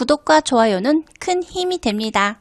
구독과 좋아요는 큰 힘이 됩니다.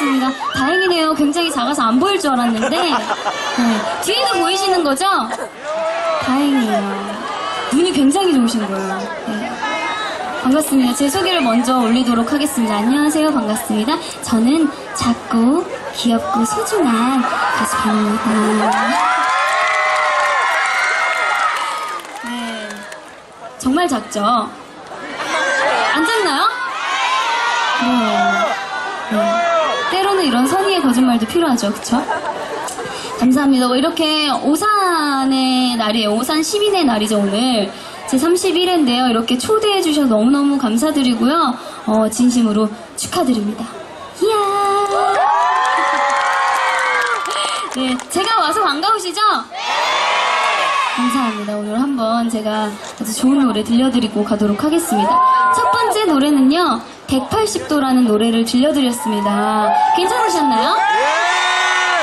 반갑습니다. 다행이네요. 굉장히 작아서 안 보일 줄 알았는데 네. 뒤에도 보이시는 거죠? 다행이에요. 눈이 굉장히 좋으신 거예요. 네. 반갑습니다. 제 소개를 먼저 올리도록 하겠습니다. 안녕하세요. 반갑습니다. 저는 작고 귀엽고 소중한 가수 반입니다. 네. 정말 작죠? 안 작나요? 네. 네. 때로는 이런 선의의 거짓말도 필요하죠, 그쵸? 감사합니다. 뭐 이렇게 오산의 날이에요. 오산 시민의 날이죠, 오늘. 제 31회인데요. 이렇게 초대해 주셔서 너무너무 감사드리고요. 어, 진심으로 축하드립니다. 이야! 네, 제가 와서 반가우시죠? 감사합니다. 오늘 한번 제가 아주 좋은 노래 들려드리고 가도록 하겠습니다. 첫 번째 노래는요, 180도라는 노래를 들려드렸습니다. 괜찮으셨나요?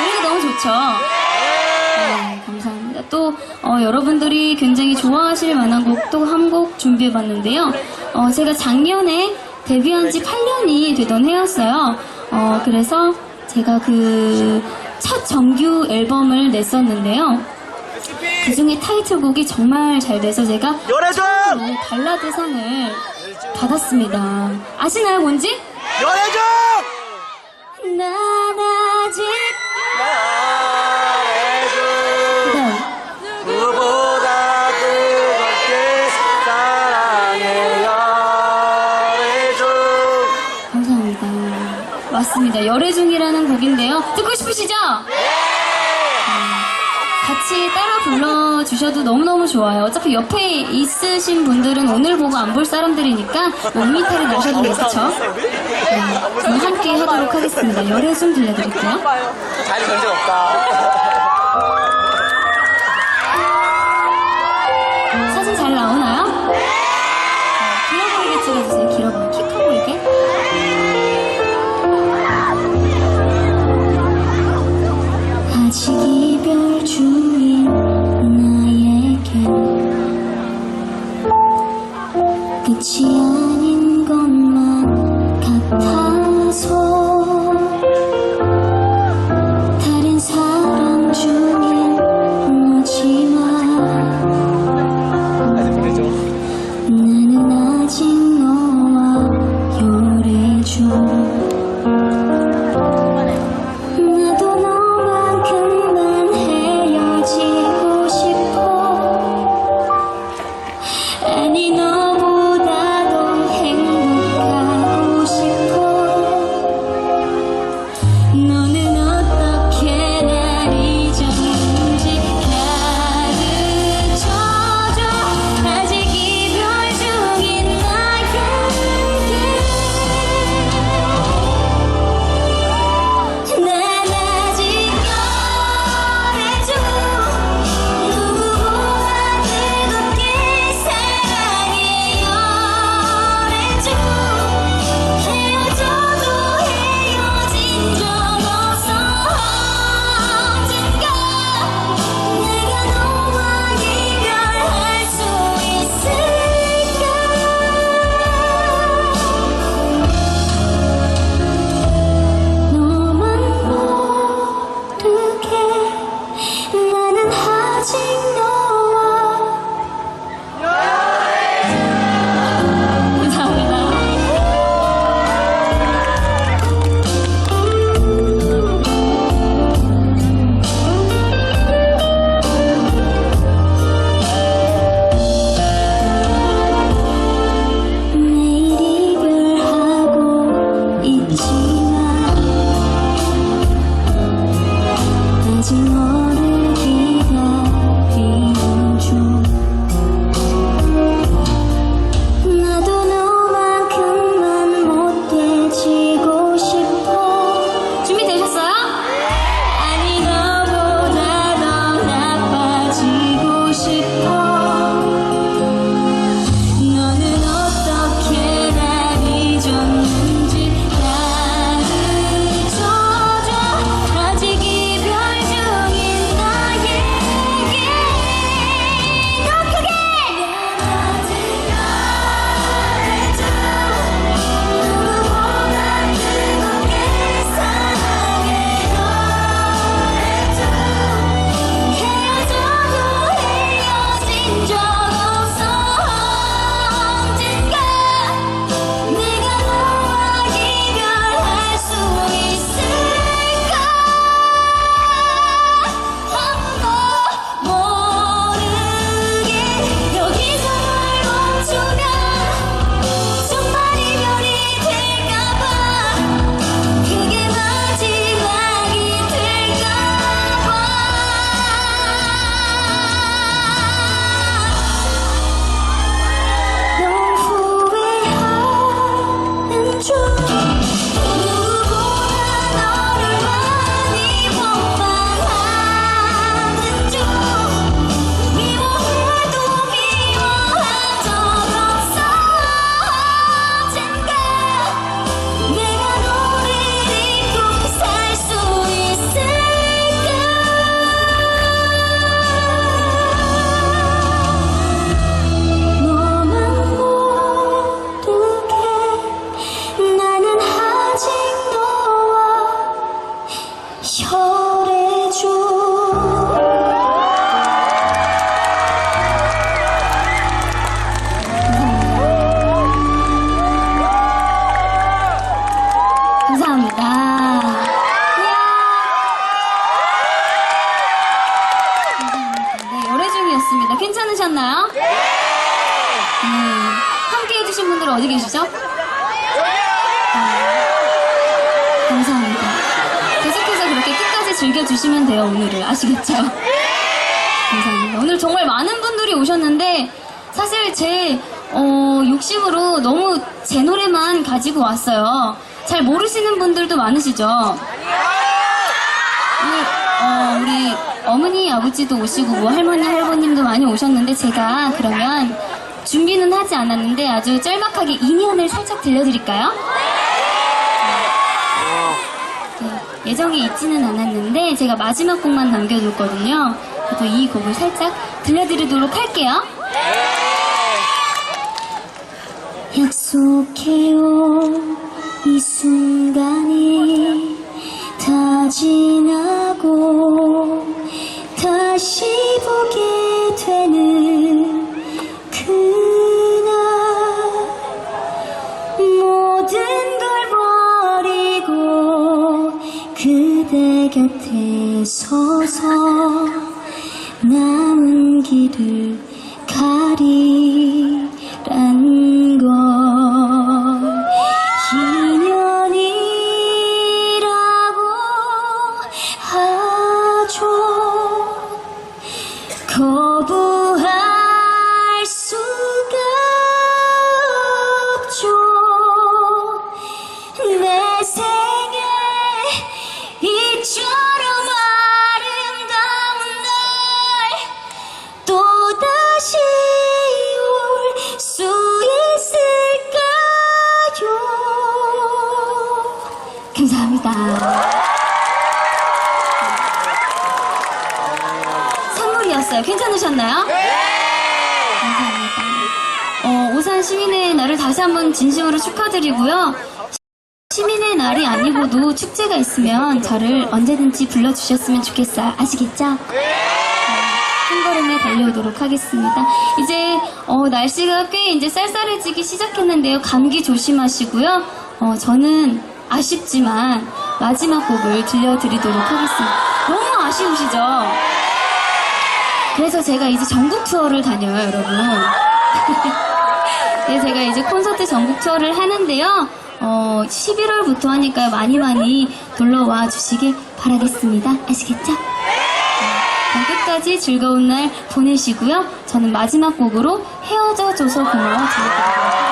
노래가 너무 좋죠? 어, 여러분들이 굉장히 좋아하실 만한 곡도 한곡 준비해봤는데요. 어, 제가 작년에 데뷔한 지 8년이 되던 해였어요. 어, 그래서 제가 그 첫 정규 앨범을 냈었는데요. 그 중에 타이틀곡이 정말 잘 돼서 제가 열애전! 처음으로 발라드 상을 받았습니다. 아시나요, 뭔지? 열애전! 난 아직 열애전! 그다음 누구보다 뜨겁게 사랑해 열애전! 감사합니다. 맞습니다. 열애중이라는 곡인데요. 듣고 싶으시죠? 음, 같이 따라 불러주셔도 너무너무 좋아요. 어차피 옆에 있으신 분들은 오늘 보고 안 볼 사람들이니까 몸미탈이 나셔도 돼요, 그쵸? 네, 저는 함께 하도록 하겠습니다. 열애중 들려드릴게요. 자리 전쟁 없다. 사진 잘 나오나요? 네, 길어 보이게 찍어주세요. 열애 아 괜찮으셨나요? 네. 함께 해주신 분들은 어디 계시죠? 아, 감사합니다. 계속해서 그렇게 끝까지 즐겨주시면 돼요, 오늘을. 아시겠죠? 감사합니다. 오늘 정말 많은 분들이 오셨는데, 사실 제, 어, 욕심으로 너무 제 노래만 가지고 왔어요. 잘 모르시는 분들도 많으시죠? 오늘, 어, 우리 어머니, 아버지도 오시고, 뭐 할머니, 할머님도 많이 오셨는데, 제가 그러면 준비는 하지 않았는데 아주 짤막하게 인연을 살짝 들려드릴까요? 네, 예정에 있지는 않았는데, 제가 마지막 곡만 남겨뒀거든요. 그래도 이 곡을 살짝 들려드리도록 할게요. 약속해요 이 순간이 다 지나고 다시 보게 되는 그날 모든 걸 버리고 그대 곁에 서서 남은 길을 다시 한번 진심으로 축하드리고요. 시민의 날이 아니고도 축제가 있으면 저를 언제든지 불러주셨으면 좋겠어요. 아시겠죠? 한 걸음에 달려오도록 하겠습니다. 이제 어, 날씨가 꽤 이제 쌀쌀해지기 시작했는데요. 감기 조심하시고요. 어, 저는 아쉽지만 마지막 곡을 들려드리도록 하겠습니다. 너무 아쉬우시죠? 그래서 제가 이제 전국 투어를 다녀요, 여러분. 네, 제가 이제 콘서트 전국 투어를 하는데요. 어, 11월부터 하니까 많이 많이 놀러와 주시길 바라겠습니다. 아시겠죠? 그럼 끝까지 즐거운 날 보내시고요. 저는 마지막 곡으로 헤어져 줘서 고마워 들려드리도록